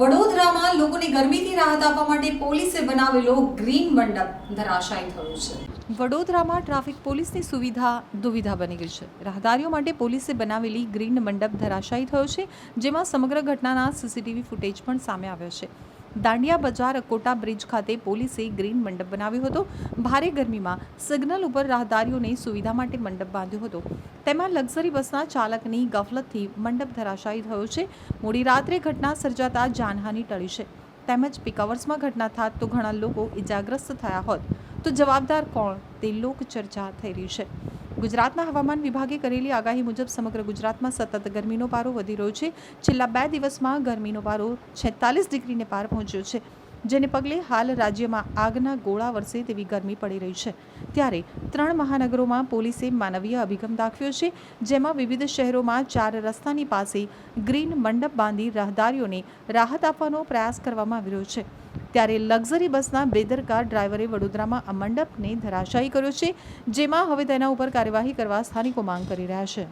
વડોદરામાં લોકોને ગરમીથી રાહત આપવા માટે પોલીસે બનાવેલો ગ્રીન મંડપ ધરાશાયી થયો છે. વડોદરામાં ટ્રાફિક પોલીસની સુવિધા દુવિધા બની ગઈ છે. રાહદારીઓ માટે પોલીસે બનાવેલી ગ્રીન મંડપ ધરાશાયી થયો છે, જેમાં સમગ્ર ઘટનાના સીસીટીવી ફૂટેજ પણ સામે આવ્યો છે. દાંડિયા બજાર અકોટા બ્રિજ ખાતે પોલીસે ગ્રીન મંડપ બનાવ્યો હતો. ભારે ગરમીમાં સિગ્નલ ઉપર રાહદારીઓને સુવિધા માટે મંડપ બાંધ્યો હતો. તેમાં લક્ઝરી બસના ચાલકની ગફલતથી મંડપ ધરાશાયી થયો છે. મોડી રાત્રે ઘટના સર્જાતા જાનહાનિ ટળી છે. તેમજ પિકઅવર્સમાં ઘટના થાત તો ઘણા લોકો ઇજાગ્રસ્ત થયા હોત. તો જવાબદાર કોણ? તે લોક ચર્ચા થઈ રહી છે. ગુજરાતના હવામાન વિભાગે કરેલી આગાહી મુજબ સમગ્ર ગુજરાતમાં સતત ગરમીનો પારો વધી રહ્યો છે. છેલ્લા બે દિવસમાં ગરમીનો પારો છેતાલીસ ડિગ્રીને પાર પહોંચ્યો છે, જેને પગલે હાલ રાજ્યમાં આગના ગોળા વરસે તેવી ગરમી પડી રહી છે. ત્યારે ત્રણ મહાનગરોમાં પોલીસે માનવીય અભિગમ દાખવ્યો છે, જેમાં વિવિધ શહેરોમાં ચાર રસ્તાની પાસે ગ્રીન મંડપ બાંધી રાહદારીઓને રાહત આપવાનો પ્રયાસ કરવામાં આવી રહ્યો છે. ત્યારે લક્ઝરી બસના બેદરકાર ડ્રાઈવરે વડોદરામાં આ મંડપને ધરાશાયી કર્યો છે, જેમાં હવે તેના ઉપર કાર્યવાહી કરવા સ્થાનિકો માંગ કરી રહ્યા છે.